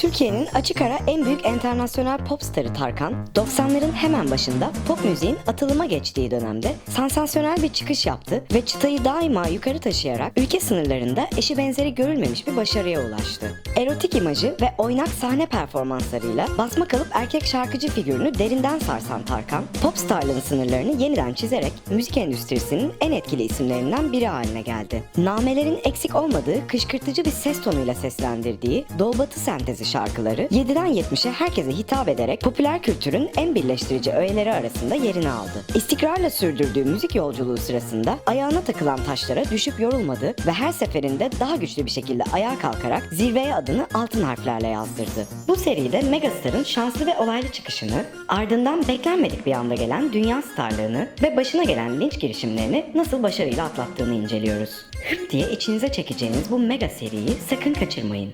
Türkiye'nin açık ara en büyük internasyonel pop starı Tarkan, 90'ların hemen başında pop müziğin atılıma geçtiği dönemde sansasyonel bir çıkış yaptı ve çıtayı daima yukarı taşıyarak ülke sınırlarında eşi benzeri görülmemiş bir başarıya ulaştı. Erotik imajı ve oynak sahne performanslarıyla basma kalıp erkek şarkıcı figürünü derinden sarsan Tarkan, pop starlığın sınırlarını yeniden çizerek müzik endüstrisinin en etkili isimlerinden biri haline geldi. Namelerin eksik olmadığı kışkırtıcı bir ses tonuyla seslendirdiği Doğu Batı sentezi şarkıları 7'den 70'e herkese hitap ederek popüler kültürün en birleştirici öğeleri arasında yerini aldı. İstikrarla sürdürdüğü müzik yolculuğu sırasında ayağına takılan taşlara düşüp yorulmadı ve her seferinde daha güçlü bir şekilde ayağa kalkarak zirveye adını altın harflerle yazdırdı. Bu seride Megastar'ın şanslı ve olaylı çıkışını, ardından beklenmedik bir anda gelen dünya starlığını ve başına gelen linç girişimlerini nasıl başarıyla atlattığını inceliyoruz. Hüp diye içinize çekeceğiniz bu mega seriyi sakın kaçırmayın.